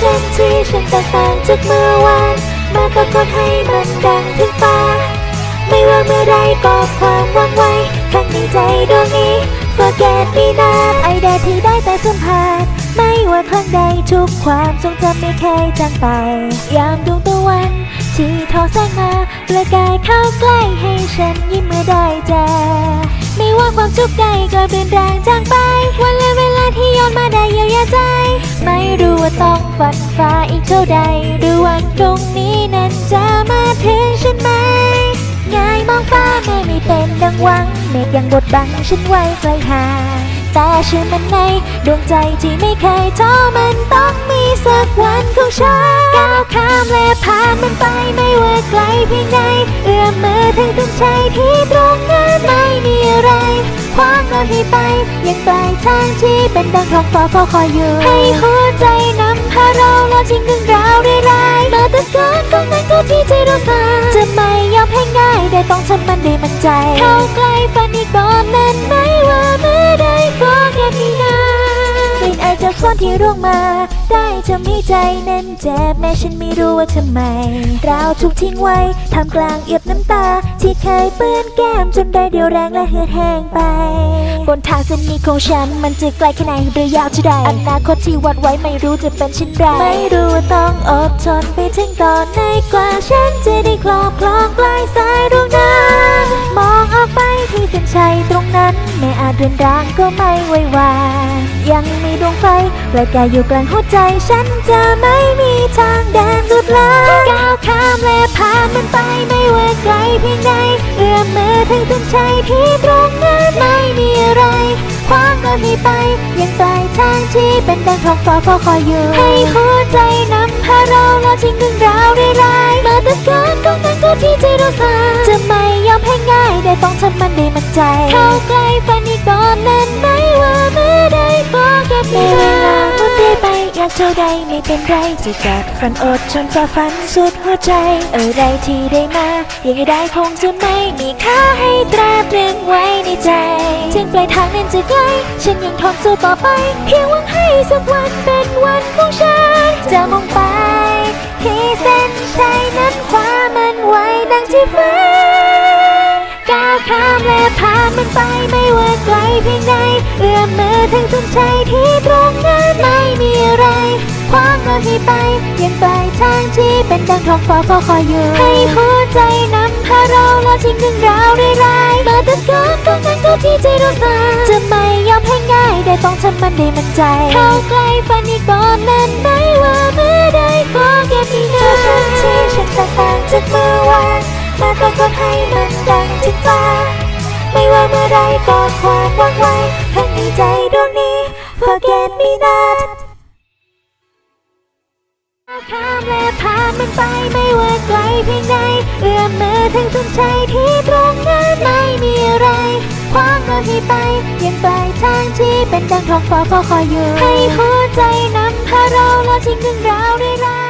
ฉันที่ฉันแตกต่างจากเมื่อวาน มาตะโกนให้มันดังถึงฟ้า ไม่ว่าเมื่อไรก็ความหวังไวข้างในใจดวงนี้ Forget me not ไอเดียที่ได้แต่สัมผัสไม่ว่าครั้งใดทุกความทรงจำไม่เคยจางไป ยามดวงตะวัน ที่ทอแสงมาประกายเข้าใกล้ให้ฉันยิ้มเมื่อได้เจอไม่ว่าความทุกข์ใดก็เปลี่ยนแรงจางไป วันและเวลาที่ย้อนมาได้ ว่าต้องฝันฝ่าอีกเท่าใด หรือวันพรุ่งนี้นั้นจะมาถึงฉันไหมง่ายมองฟ้าแม่ม่เป็นดังหวัง เมฆยังบดบังฉันไว้ไกลห่างแต่เชื่อมันในดวงใจที่ไม่เคยท้อมันต้องมีสักวันของฉันก้าวข้ามและผ่านมันไปไม่ว่าไกลเพียงใดเอื้อมมือถึงเส้นชัยที่ตรงนั้นไม่มีอะไร ขวางเราให้ไป ยังปลายทางที่เป็นดังทองฟ้าเฝ้าคอยอยู่ ให้หัวใจนำพาเราแล้วทิ้งเรื่องราวร้ายๆมาตะเกินก็งนั้นก็ที่ใจเราสาจะไม่ยอมให้ง่าย ได้ต้องทำมันได้มันใจ เข้าใกล้ฝันอีกก่ ที่ร่วงมา ได้ทำให้ใจเน้นเจ็บแม้ฉันไม่รู้ว่าทำไมเราถูกทิ้งไว้ทำกลางเอียบน้ำตา ที่เคยเปื้อนแก้มจนได้เดียวแรงและเหือดแห้งไป บนทางเส้นนี้ของฉันมันจะไกลแค่ไหนหรือยาวเท่าใดอนาคตที่วัดไว้ไม่รู้จะเป็นเช่นไรไม่รู้ว่าต้องอดทนไปถึงตอนไหนกว่าฉันจะได้คลอบคลองปลายสายด อาจเรือนร่างก็ไม่ไหววานยังมีดวงไฟประกายอยู่กลางหัวใจ ฉันจะไม่มีทางแดนสุดลาก้าวข้ามและผ่านมันไปไม่ว่าไกลเพียงใดเอื้อมมือถึงเส้นชัยที่ตรงนั้นไม่มีอะไรขวางเราให้ไป ยังปลายทางที่เป็นดังท้องฟ้าเฝ้าคอยอยู่ ให้หัวใจนำพาเราแล้วทิ้งเรื่องราวร้ายๆ ได้มันใจ เข้าใกล้ฝันอีกก่อนนั้นไม่ว่าเมื่อใด forget me เวลาหมดไปอยากเท่าใดไม่เป็นไรจะกัดฟันอดจนฝ่าฟันสุดหัวใจอะไรที่ได้มายังไงได้คงจะไม่มีค่าให้ตราตรึงไว้ในใจถึงปลายทางนั้นจะไกลฉันยังทนสู้ต่อไป เพียงหวังให้สักวันเป็นวันของฉันจะมองไปที่เส้นชัยนั้นคว้ามันไว้ดังที่ฝันก้าวข้ามและผ่านมันไปไม่ว่าไกลเพียงใดเอื้อมมือถึงเส้นชัยที่ตรงนั้นไม่มีอะไรขวางเราให้ไปยังปลายทางที่เป็นดังท้องฟ้าเฝ้าคอยอยู่ให้หัวใจนำพาเราแล้วทิ้งเรื่องราวร้ายๆมาตะเกินตรงนั้นก็ที่ใจเราสาจะไม่ยอมให้ง่ายได้ต้องทำมันได้มันใจ เข้าใกล้ฝันอีกก่อนนั้นไม่ว่าเมื่อใด forget me not ฉันที่ฉันแตกต่างจากเมื่อวาน มาตะโกนให้มันดังถึงฟ้า ไม่ว่าเมื่อไรก็ความหวังไว้ข้งในใจดวงนี้ forget me not ข้ามและผ่านมันไปไม่ว่าไกลเพียงใดเอื้อมมือถึงเส้นชัยที่ตรงนั้นไม่มีอะไรขวางเราให้ไปยังปลายทางที่เป็นดังท้องฟ้าเฝ้าคอยอยู่ ให้หัวใจนำพาเราแล้วทิ้งเรื่งราวร้ายๆ